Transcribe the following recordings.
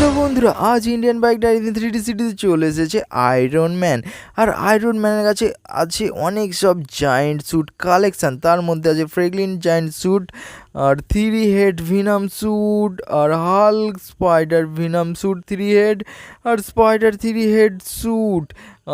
Hello বন্ধুরা, আজ Indian bike diary three D সিটিতে চলে এসেছে আয়রন ম্যান আর আয়রন ম্যানের কাছে আছে অনেক সব জায়েন্ট স্যুট কালেকশান তার মধ্যে আছে ফ্রেগলিন জায়েন্ট স্যুট আর থ্রি হেড ভিনাম স্যুট আর hulk spider venom suit three head আর স্পাইডার থ্রি হেড স্যুট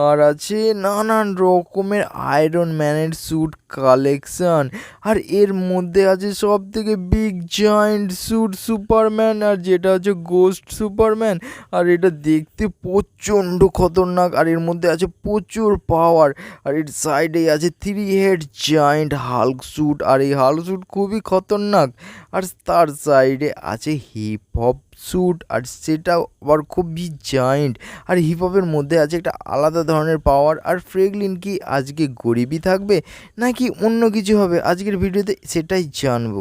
আর আছে নানান রকমের আয়রন ম্যানের স্যুট কালেকশান আর এর মধ্যে আছে সব থেকে বিগ জয়েন্ট স্যুট সুপারম্যান আর যেটা হচ্ছে গোস্ট সুপারম্যান আর এটা দেখতে প্রচণ্ড খতরনাক, আর এর মধ্যে আছে প্রচুর পাওয়ার আর এর সাইডে আছে three head giant hulk suit আর এই হাল্ক স্যুট খুবই খতরনাক। আর তার সাইডে আছে হিপ হপ স্যুট আর সেটাও আবার খুবই জায়েন্ট আর হিপ হপের মধ্যে আছে একটা আলাদা ধরনের পাওয়ার আর ফ্রেগলিন কি আজকে গরিবই থাকবে, নাকি অন্য কিছু হবে? আজকের ভিডিওতে সেটাই জানব।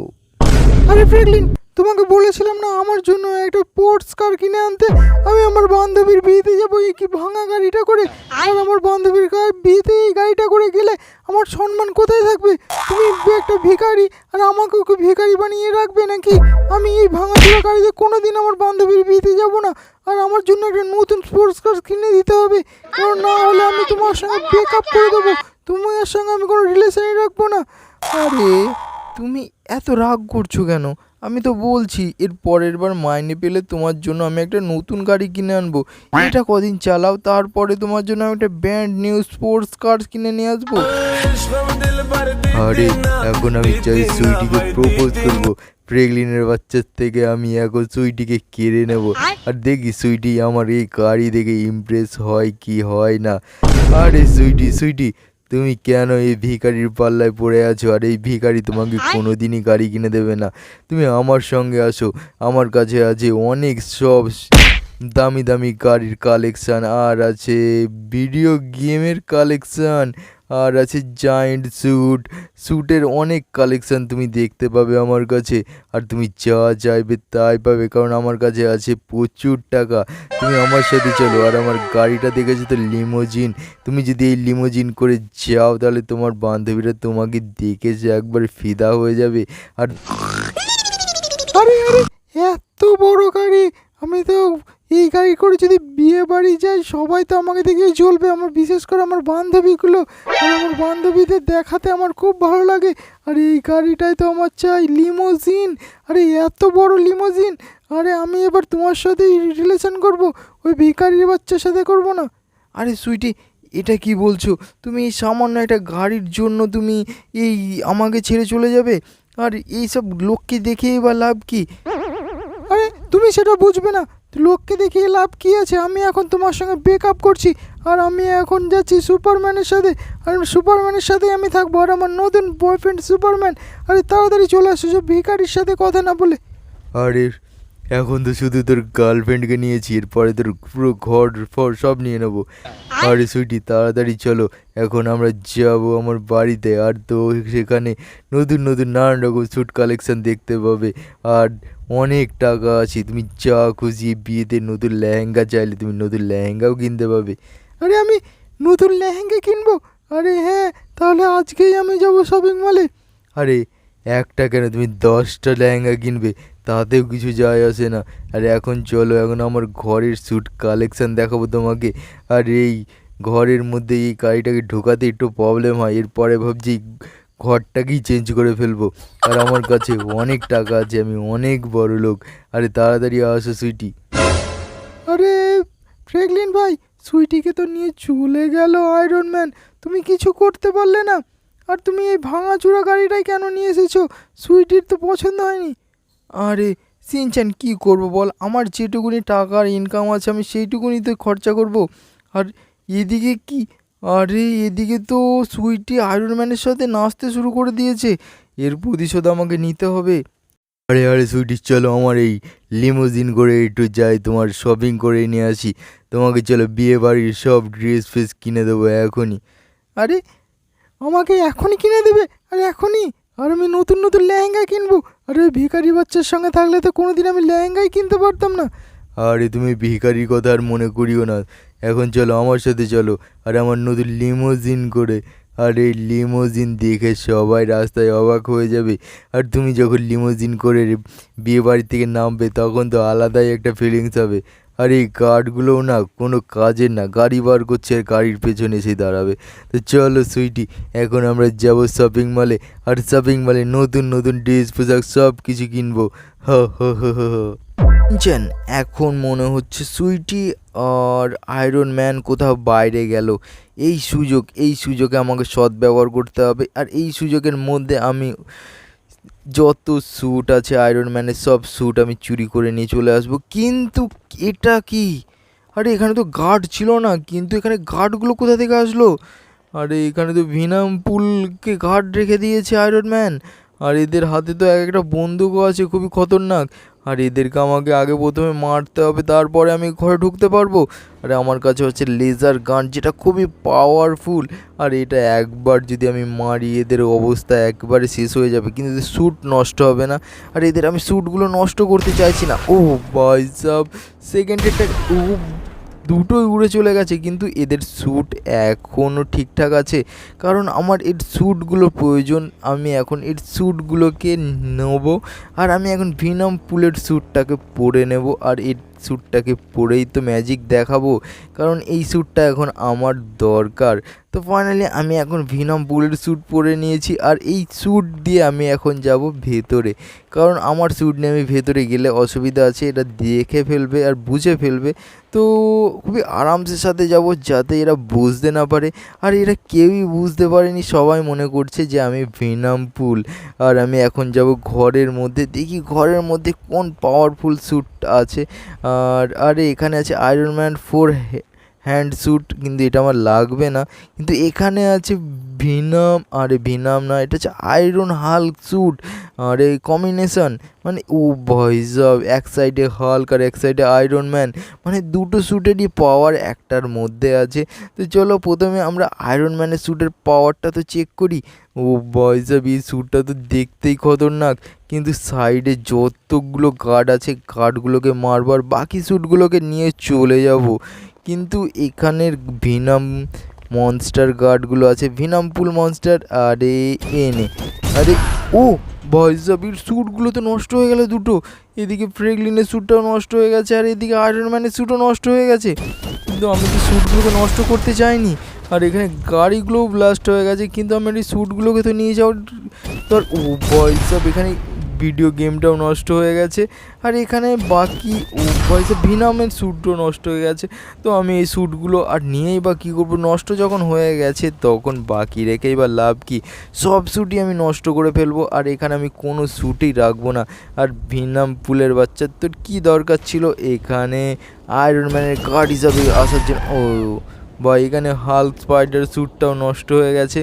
আরে ফ্রেগলিন তোমাকে বলেছিলাম না আমার জন্য একটা স্পোর্টস কার কিনে আনতে? আমি আমার বান্ধবীর বিয়েতে যাব, এই কি ভাঙা গাড়িটা করে? আর আমার বান্ধবীর বিয়েতে এই গাড়িটা করে গেলে আমার সম্মান কোথায় থাকবে? তুমি একটা ভিখারি, আর আমাকেও কি ভিখারি বানিয়ে রাখবে নাকি? আমি এই ভাঙা চোরা গাড়িতে কোনো দিন আমার বান্ধবীর বিয়েতে যাব না, আর আমার জন্য একটা নতুন স্পোর্টস কার কিনে দিতে হবে। কারণ না হলে আমি তোমার সঙ্গে ব্রেক আপ করে দেবো। তোমার সঙ্গে আমি কোনো রিলেশনই রাখব না। আরে, তুমি এত রাগ করছ কেন? আমি তো বলছি, এর পরের বার মাইনে পেলে তোমার জন্য আমি একটা নতুন গাড়ি কিনে আনব। এটা কদিন চালাও, তারপরে তোমার জন্য আমি একটা ব্যান্ড নিউ স্পোর্টস কার কিনে নিয়ে আসব। আরে, এখন আমি চাই সুইটিকে প্রপোজ করব। প্রেগলিনের বাচ্চার থেকে আমি এখন সুইটিকে কেড়ে নেব। আর দেখি সুইটি আমার এই গাড়ি দেখে ইমপ্রেস হয় কি হয় না। আরে সুইটি সুইটি তুমি কেন এই ভিখারির পাল্লায় পড়ে আছো? আর এই ভিখারি তোমাকে কোনোদিনই গাড়ি কিনে দেবে না। তুমি আমার সঙ্গে আসো আমার কাছে আছে অনেক সব দামি দামি গাড়ির কালেকশান আর আছে ভিডিও গেমের কালেকশান আর আছে জায়েন্ট স্যুট স্যুটের অনেক কালেকশান তুমি দেখতে পাবে আমার কাছে। আর তুমি যা চাইবে তাই পাবে, কারণ আমার কাছে আছে প্রচুর টাকা। তুমি আমার সাথে চলো, আর আমার গাড়িটা দেখেছ তো লিমোজিন তুমি যদি এই লিমোজিন করে যাও, তাহলে তোমার বান্ধবীরা তোমাকে দেখেছে একবার ফিদা হয়ে যাবে। আর আরে আরে, এত বড় গাড়ি! আমি তো এই গাড়ি করে যদি বিয়ে বাড়ি যাই সবাই তো আমাকে দেখে চলবে আমার বিশেষ করে আমার বান্ধবীগুলো আমার বান্ধবীদের দেখাতে আমার খুব ভালো লাগে। আর এই গাড়িটাই তো আমার চাই লিমোজিন আরে, এত বড় লিমোজিন আরে, আমি এবার তোমার সাথেই রিলেশন করব। ওই ভিখারির বাচ্চার সাথে করব না। আরে, সুইটি, এটা কি বলছো? তুমি এই সামান্য একটা গাড়ির জন্য তুমি এই আমাকে ছেড়ে চলে যাবে? আর এইসব লোককে দেখে বা লাভ কি? আরে, তুমি সেটা বুঝবে না। লোককে দেখিয়ে লাভ কী আছে? আমি এখন তোমার সঙ্গে ব্রেকআপ করছি আর আমি এখন যাচ্ছি সুপারম্যানের সাথে। আর সুপারম্যানের সাথে আমি থাকব। আর আমার নতুন বয়ফ্রেন্ড সুপারম্যান। আরে তাড়াতাড়ি চলে আসো সব ভিখারির সাথে কথা না বলে। আরে, এখন তো শুধু তোর গার্লফ্রেন্ডকে নিয়েছি, এরপরে তোর পুরো ঘর, ফর সব নিয়ে নেব। আরে সুইটি, তাড়াতাড়ি চলো। এখন আমরা যাব আমার বাড়িতে। আর তো সেখানে নতুন নতুন নানান রকম স্যুট কালেকশন দেখতে পাবে। আর অনেক টাকা আছে, তুমি যা খুশি বিয়েতে নতুন লেহেঙ্গা চাইলে তুমি নতুন লেহেঙ্গাও কিনতে পাবে। আরে আমি নতুন লেহেঙ্গা কিনবো? আরে হ্যাঁ তাহলে আজকেই আমি যাব শপিং মলে আরে একটা কেন, তুমি দশটা লেহেঙ্গা কিনবে, তাতেও কিছু যায় আসে না। আর এখন চলো, এখন আমার ঘরের স্যুট কালেকশান দেখাবো তোমাকে। আর এই ঘরের মধ্যে এই গাড়িটাকে ঢোকাতে একটু প্রবলেম হয়, এরপরে ভাবছি ঘরটাকেই চেঞ্জ করে ফেলব। আর আমার কাছে অনেক টাকা আছে, আমি অনেক বড় লোক। আরে তাড়াতাড়ি আসো, সুইটি। আরে ফ্রেগলিন ভাই, সুইটিকে তো নিয়ে চলে গেল আয়রন ম্যান তুমি কিছু করতে পারলে না। আর তুমি এই ভাঙাচুরা গাড়িটাই কেন নিয়ে এসেছ? সুইটির তো পছন্দ হয়নি। আরে সিনচান কি করব বল? আমার যেটুকুনি টাকার ইনকাম আছে, আমি সেইটুকুনি তো খরচা করব। আর এদিকে কি আরে এদিকে তো সুইটি আয়রন ম্যানের সাথে নাচতে শুরু করে দিয়েছে। এর প্রতিশোধ আমাকে নিতে হবে। আরে আরে সুইটি চলো আমার এই লিমোজিন করে একটু যাই তোমার শপিং করে নিয়ে আসি। তোমাকে চলো বিয়ে বাড়ির সব ড্রেস ফ্রেস কিনে দেবো এখনই। আরে আমাকে এখনই কিনে দেবে? আরে এখনই? আর আমি নতুন নতুন লেহেঙ্গা কিনবো? আরে ওই ভিখারি বাচ্চার সঙ্গে থাকলে তো কোনোদিন আমি লেহেঙ্গাই কিনতে পারতাম না। আরে তুমি ভিখারির কথা আর মনে করিও না। এখন চলো, আমার সাথে চলো। আর আমার নতুন লিমোজিন করে। আর এই লিমোজিন দেখে সবাই রাস্তায় অবাক হয়ে যাবে। আর তুমি যখন লিমোজিন করে বিয়ে বাড়ি থেকে নামবে, তখন তো আলাদাই একটা ফিলিংস হবে। আর এই গার্ডগুলোও না কোনো কাজের না, গাড়ি বার করছে আর গাড়ির পেছনে এসে দাঁড়াবে। তো চলো সুইটি এখন আমরা যাব শপিং মলে আর শপিং মলে নতুন নতুন ড্রেস পোশাক সব কিছু কিনবো হ হ হ হ। হ। শুনছেন এখন মনে হচ্ছে সুইটি আর আয়রন ম্যান কোথাও বাইরে গেল। এই সুযোগ, এই সুযোগে আমাকে সৎ ব্যবহার করতে হবে আর এই সুযোগের মধ্যে আমি যত স্যুট আছে, আয়রন ম্যানের সব স্যুট আমি চুরি করে নিয়ে চলে আসব। কিন্তু এটা কি? আরে, এখানে তো গার্ড ছিল না, কিন্তু এখানে গার্ডগুলো কোথা থেকে আসলো? আরে, এখানে তো ভিনাম পুলকে গার্ড রেখে দিয়েছে আয়রন ম্যান। আর এদের হাতে তো এক একটা বন্দুকও আছে, খুবই খতরনাক। আর এদেরকে আমাকে আগে প্রথমে মারতে হবে, তারপরে আমি ঘরে ঢুকতে পারব। আর আমার কাছে হচ্ছে লেজার গান যেটা খুবই পাওয়ারফুল আর এটা একবার যদি আমি মারি, এদের অবস্থা একবারে শেষ হয়ে যাবে। কিন্তু এদের স্যুট নষ্ট হবে না। আর এদের আমি স্যুটগুলো নষ্ট করতে চাইছি না। ও ভাই সাব সেকেন্ডেরটা ও দুটোই উড়ে চলে গেছে, কিন্তু এদের স্যুট এখনও ঠিকঠাক আছে। কারণ আমার এর স্যুটগুলো প্রয়োজন, আমি এখন এর স্যুটগুলোকে নেব আর আমি এখন ভিনাম পুলের স্যুটটাকে পরে নেব আর এর স্যুটটাকে পরেই তো ম্যাজিক দেখাবো। কারণ এই স্যুটটা এখন আমার দরকার। তো ফাইনালি আমি এখন ভিনাম পুলের স্যুট পরে নিয়েছি আর এই স্যুট দিয়ে আমি এখন যাব ভেতরে। কারণ আমার স্যুট নিয়ে আমি ভেতরে গেলে অসুবিধা আছে, এটা দেখে ফেলবে আর বুঝে ফেলবে। তো খুবই আরামসে সাথে যাব যাতে এরা বুঝতে না পারে। আর এরা কেউই বুঝতে পারেনি, সবাই মনে করছে যে আমি ভিনাম পুল। আর আমি এখন যাব ঘরের মধ্যে, দেখি ঘরের মধ্যে কোন পাওয়ারফুল স্যুট আছে। আর, আরে এখানে আছে iron man four hand suit কিন্তু এটা আমার লাগবে না। কিন্তু এখানে আছে ভিনাম, আরে ভিনাম না, এটা হচ্ছে আয়রন হাল্ক স্যুট, আর কম্বিনেশন। মানে ও ভয়েসব এক সাইডে হাল্ক আর এক সাইডে আয়রন ম্যান। মানে দুটো স্যুটেরই পাওয়ার একটার মধ্যে আছে। তো চলো প্রথমে আমরা আয়রন ম্যানের স্যুটের পাওয়ারটা তো চেক করি। ও ভয়েসব এই স্যুটটা তো দেখতেই খতরনাক। কিন্তু সাইডে যতগুলো গার্ড আছে গার্ডগুলোকে মারবার বাকি স্যুটগুলোকে নিয়ে চলে যাব। কিন্তু এখানের ভিনাম মনস্টার গার্ডগুলো আছে। ভিনামপুল মনস্টার আরে এনে আরে ও ভয়েসবির স্যুটগুলো তো নষ্ট হয়ে গেল দুটো। এদিকে ফ্রেগলিনের স্যুটটাও নষ্ট হয়ে গেছে আর এদিকে আয়রন ম্যানের স্যুটও নষ্ট হয়ে গেছে। কিন্তু আমি তো স্যুটগুলোকে নষ্ট করতে চাইনি। আর এখানে গাড়িগুলোও ব্লাস্ট হয়ে গেছে। কিন্তু আমি এই স্যুটগুলোকে তো নিয়ে যাওয়ার তোর ও ভয়েসব এখানে ভিডিও গেমটাও নষ্ট হয়ে গেছে। আর এখানে বাকি ভয়েসে ভিনামের স্যুটও নষ্ট হয়ে গেছে। তো আমি এই স্যুটগুলো আর নিয়েই বা কী করব? নষ্ট যখন হয়ে গেছে, তখন বাকি রেখেই বা লাভ কি? সব স্যুটই আমি নষ্ট করে ফেলব। আর এখানে আমি কোনো স্যুটই রাখব না। আর ভিনাম পুলের বাচ্চার তোর কী দরকার ছিল? এখানে আয়রন ম্যানের গার্ড হিসাবে আসার জন্য ও, বা এখানে হাল্ক স্পাইডার স্যুটটাও নষ্ট হয়ে গেছে।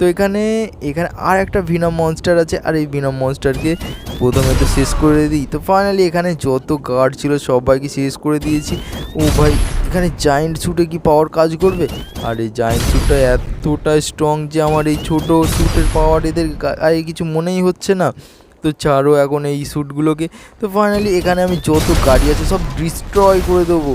তো এখানে এখানে আর একটা ভিনাম মনস্টার আছে, আর এই ভিনাম মনস্টারকে প্রথমে তো শেষ করে দিই। তো ফাইনালি এখানে যত গার্ড ছিল সবাইকে শেষ করে দিয়েছি। ও ভাই, এখানে জায়েন্ট স্যুটে কি পাওয়ার কাজ করবে? আর এই জায়েন্ট স্যুটটা এতটা স্ট্রং যে আমার এই ছোটো স্যুটের পাওয়ার এদের গায়ে কিছু মনেই হচ্ছে না। তো ছাড়ো এখন এই স্যুটগুলোকে তো ফাইনালি এখানে আমি যত গাড়ি আছে সব ডিস্ট্রয় করে দেবো।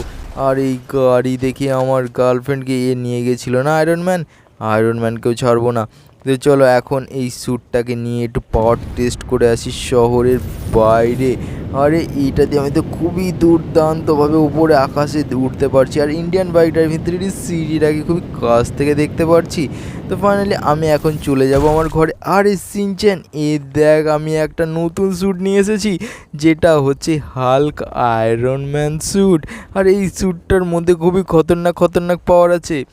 আর এই গাড়ি দেখে আমার গার্লফ্রেন্ডকে এ নিয়ে গেছিল না আয়রন ম্যান আয়রন ম্যানকেও ছাড়বো না। তো চলো এখন এই স্যুটটাকে নিয়ে একটু পাওয়ার টেস্ট করে আসি শহরের বাইরে। আরে এইটা দিয়ে আমি তো খুবই দুর্দান্তভাবে উপরে আকাশে উঠতে পারছি। আর ইন্ডিয়ান বাইক থ্রি সিঁড়িটাকে খুবই কাছ থেকে দেখতে পারছি। তো ফাইনালি আমি এখন চলে যাব আমার ঘরে। আরে, সিনচেন, এ দেখ, আমি একটা নতুন স্যুট নিয়ে এসেছি। যেটা হচ্ছে হাল্ক আয়রন ম্যান স্যুট। আর এই স্যুটটার মধ্যে খুবই খতরনাক খতরনাক পাওয়ার আছে।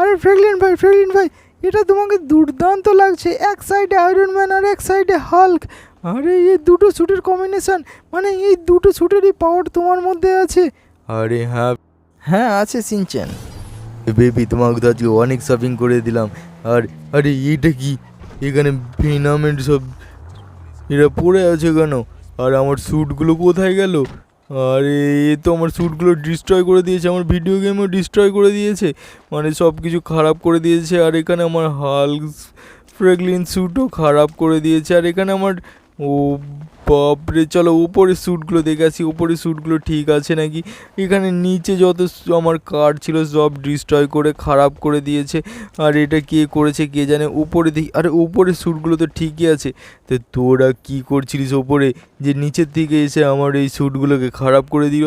আরে ফ্রেগলিন ভাই ফ্রেগলিন ভাই এটা তোমাকে দুর্দান্ত লাগছে। এক সাইডে আয়রন ম্যান আর এক সাইডে হাল্ক আরে এই দুটো স্যুটের কম্বিনেশন মানে এই দুটো স্যুটেরই পাওয়ার তোমার মধ্যে আছে। আরে হ্যাঁ। হ্যাঁ আছে সিনচেন বেবি তোমাকে তো আজকে অনেক শপিং করে দিলাম। আর আরে এইটা কি? এখানে ভিনামেন্ট সব এরা পড়ে আছে কেন? আর আমার স্যুটগুলো কোথায় গেল? আরে, এ তো আমার স্যুটগুলো ডিস্ট্রয় করে দিয়েছে, আমার ভিডিও গেমও ডিস্ট্রয় করে দিয়েছে। মানে সব কিছু খারাপ করে দিয়েছে, আর এখানে আমার হাল ফ্রেগলিন স্যুটও খারাপ করে দিয়েছে, আর এখানে আমার ও বাপরে, চলো উপরে স্যুটগুলো দেখে আসি। উপরে স্যুটগুলো ঠিক আছে নাকি? এখানে নিচে যত আমার কার্ড ছিল সব ডিস্ট্রয় করে, খারাপ করে দিয়েছে। আর এটা কে করেছে কে জানে? উপরে দেখি, আরে উপরে স্যুটগুলো তো ঠিকই আছে। তো তোরা কি করছিলিস ওপরে যে নিচের থেকে এসে আমার এই স্যুটগুলোকে খারাপ করে দিল।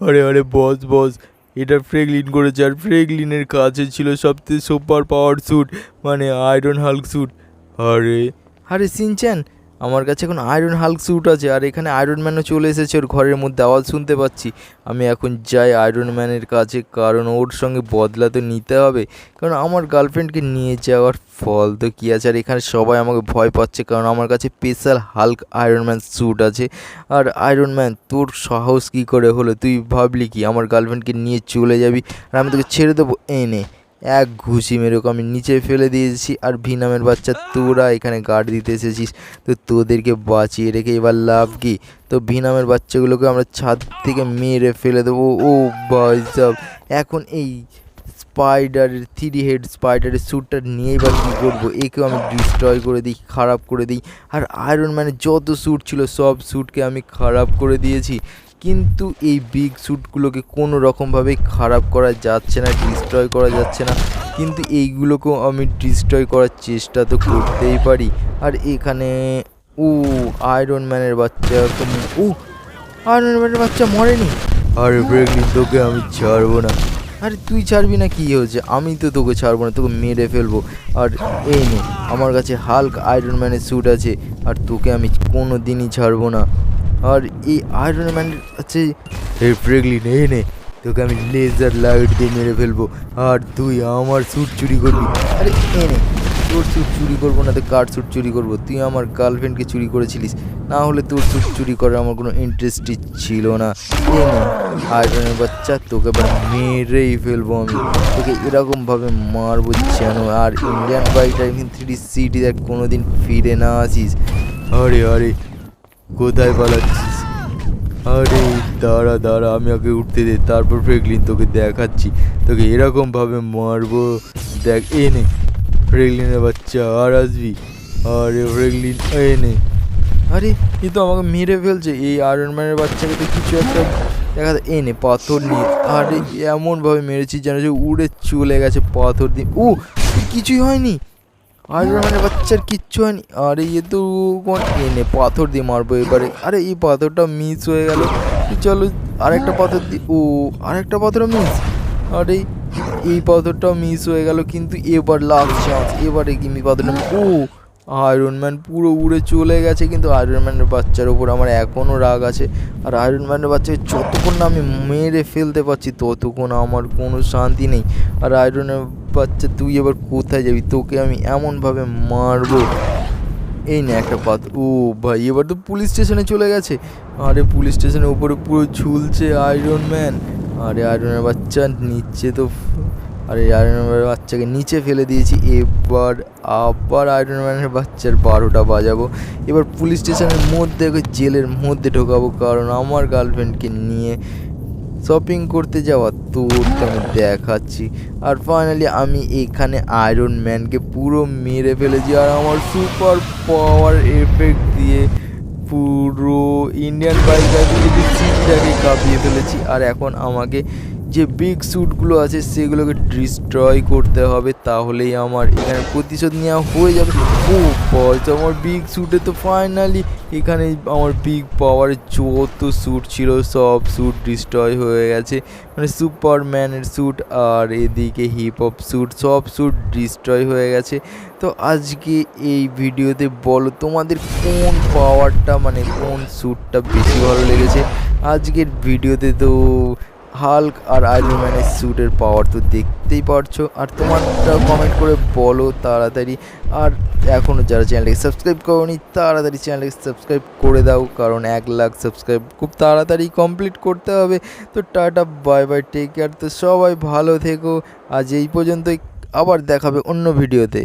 আরে আরে বস বস এটা ফ্রেগলিন করেছে। আর ফ্রেগলিনের কাছে ছিল সবথেকে সুপার পাওয়ার স্যুট মানে আয়রন হাল্ক স্যুট আরে আরে, সিনচ্যান আমার কাছে এখন আয়রন হাল্ক স্যুট আছে, আর এখানে আয়রন ম্যানও চলে এসেছে ওর ঘরের মধ্যে, আওয়াজ শুনতে পাচ্ছি। আমি এখন যাই আয়রন ম্যানের কাছে, কারণ ওর সঙ্গে বদলা তো নিতে হবে, কারণ আমার গার্লফ্রেন্ডকে নিয়ে যাওয়ার ফল তো কী আছে? আর এখানে সবাই আমাকে ভয় পাচ্ছে, কারণ আমার কাছে special hulk iron man suit আছে। আর আয়রন ম্যান তোর সাহস কী করে হলো? তুই ভাবলি কি, আমার গার্লফ্রেন্ডকে নিয়ে চলে যাবি? আর আমি তোকে ছেড়ে দেবো, এনে। এক ঘুষি মেরে আমি নিচে ফেলে দিয়েছি। আর ভিনামের বাচ্চা, তোরা এখানে গার্ড দিতে এসেছিস। তো তোদেরকে বাঁচিয়ে রেখে এবার লাভ কি? তো ভিনামের বাচ্চাগুলোকে আমরা ছাদ থেকে মেরে ফেলে দেবো। ও ভাই সাব, এখন এই স্পাইডারের থ্রি হেড স্পাইডারের স্যুটটা নিয়ে এবার কী করব? একেও আমি ডিস্ট্রয় করে দিই, খারাপ করে দিই। আর আয়রন ম্যানের যত স্যুট ছিল, সব স্যুটকে আমি খারাপ করে দিয়েছি। কিন্তু এই বিগ স্যুটগুলোকে কোনো রকমভাবেই খারাপ করা যাচ্ছে না ডিস্ট্রয় করা যাচ্ছে না। কিন্তু এইগুলোকেও আমি ডিস্ট্রয় করার চেষ্টা তো করতেই পারি। আর এখানে, ও আয়রন ম্যানের বাচ্চা তো ও আয়রন ম্যানের বাচ্চা মরেনি। আরে ব্রেকলি তোকে আমি ছাড়বো না। আরে তুই ছাড়বি না, কি হয়েছে? আমি তো তোকে ছাড়বো না, তোকে মেরে ফেলব। আর এই নে, আমার কাছে হাল্ক আয়রন ম্যানের স্যুট আছে, আর তোকে আমি কোনো দিনই ছাড়বো না। আর এই আয়রন ম্যানের আছে এই ফ্রেগলিন এই নে, তোকে আমি লেজার লাইট দিয়ে মেরে ফেলব। আর তুই আমার স্যুট চুরি করবি। আরে এই নে, তোর স্যুট চুরি করব না তো কার স্যুট চুরি করব? তুই আমার গার্লফ্রেন্ডকে চুরি করেছিলিস। না হলে তোর স্যুট চুরি করার আমার কোনো ইন্টারেস্টই ছিল না। এই নে আয়রনের বাচ্চা, তোকে এবার মেরেই ফেলব আমি। তোকে এরকমভাবে মারবো যেন। আর Indian bike driving three D city দেখ কোনো দিন ফিরে না আসিস। আরে আরে কোথায় পালাচ্ছিস? আরে, দাঁড়া দাঁড়া, আমি আগে উঠতে দে, তারপর ফ্রেগলিন তোকে দেখাচ্ছি। তোকে এরকমভাবে মারবো। দেখ, এ নে, ফ্রেগলিনের বাচ্চা, আর আসবি। আরে, ফ্রেগলিন, এ নে। আরে, এ তো আমাকে মেরে ফেলছে। এই আয়রন ম্যানের বাচ্চাকে তো কিছু একটা দেখা যায়। এনে পাথর নিয়ে। আরে, এমনভাবে মেরেছি যেন যে উড়ে চলে গেছে পাথর দিয়ে। ও কিছুই হয়নি। আয়রন ম্যানের বাচ্চার কিচ্ছু হয়নি। আরে এ তো কোন এনে পাথর দিয়ে মারবো এবারে। আরে এই পাথরটা মিস হয়ে গেল। চলো আরেকটা পাথর দি ও, আরেকটা পাথর মিস আরে এই পাথরটাও মিস হয়ে গেল, কিন্তু এবার লাস্ট চান্স এবারে কি পাথরটা ও আয়রন ম্যান পুরো উড়ে চলে গেছে, কিন্তু আয়রন ম্যানের বাচ্চার ওপর আমার এখনও রাগ আছে। আর আয়রন ম্যানের বাচ্চাকে যতক্ষণ না আমি মেরে ফেলতে পারছি, ততক্ষণ আমার কোনো শান্তি নেই। আর আয়রনের বাচ্চা, তুই এবার কোথায় যাবি? তোকে আমি এমনভাবে মারবো। এই না একটা পাত। ও ভাই, এবার তো পুলিশ স্টেশনে চলে গেছে। আরে পুলিশ স্টেশনের উপরে পুরো ঝুলছে আয়রন ম্যান আরে আয়রনের বাচ্চা নিচ্ছে তো আরে আয়রন ম্যানের বাচ্চাকে নিচে ফেলে দিয়েছি। এবার আবার আয়রন ম্যানের বাচ্চার বারোটা বাজাবো। এবার পুলিশ স্টেশনের মধ্যে জেলের মধ্যে ঢোকাবো, কারণ আমার গার্লফ্রেন্ডকে নিয়ে শপিং করতে যাওয়া তোরটা আমি দেখাচ্ছি। আর ফাইনালি আমি এখানে আয়রন ম্যানকে পুরো মেরে ফেলেছি, আর আমার সুপার পাওয়ার এফেক্ট দিয়ে পুরো ইন্ডিয়ান বাইকারকে সিটটাকে কাঁপিয়ে ফেলেছি। আর এখন আমাকে যে বিগ স্যুটগুলো আছে, সেগুলোকে ডিস্ট্রয় করতে হবে, তাহলেই আমার এখানে প্রতিশোধ নেওয়া হয়ে যাবে। ও বলতো আমার বিগ স্যুটে তো ফাইনালি এখানে আমার বিগ পাওয়ারের যত স্যুট ছিল, সব স্যুট ডিস্ট্রয় হয়ে গেছে। মানে সুপারম্যানের স্যুট আর এদিকে হিপ হপ স্যুট সব স্যুট ডিস্ট্রয় হয়ে গেছে। তো আজকে এই ভিডিওতে বলো তোমাদের কোন পাওয়ারটা মানে কোন স্যুটটা বেশি ভালো লেগেছে? আজকের ভিডিওতে তো হাল্ক আর আয়রনম্যানের স্যুটের পাওয়ার তো দেখতেই পারছ। আর তোমারটা কমেন্ট করে বলো তাড়াতাড়ি। আর এখনও যারা চ্যানেলটাকে সাবস্ক্রাইব করোনি, তাড়াতাড়ি চ্যানেলটাকে সাবস্ক্রাইব করে দাও। কারণ এক লাখ সাবস্ক্রাইব খুব তাড়াতাড়ি কমপ্লিট করতে হবে। তো tata bye bye take care তো সবাই ভালো থেকো। আজ এই পর্যন্তই। আবার দেখাবে অন্য ভিডিওতে।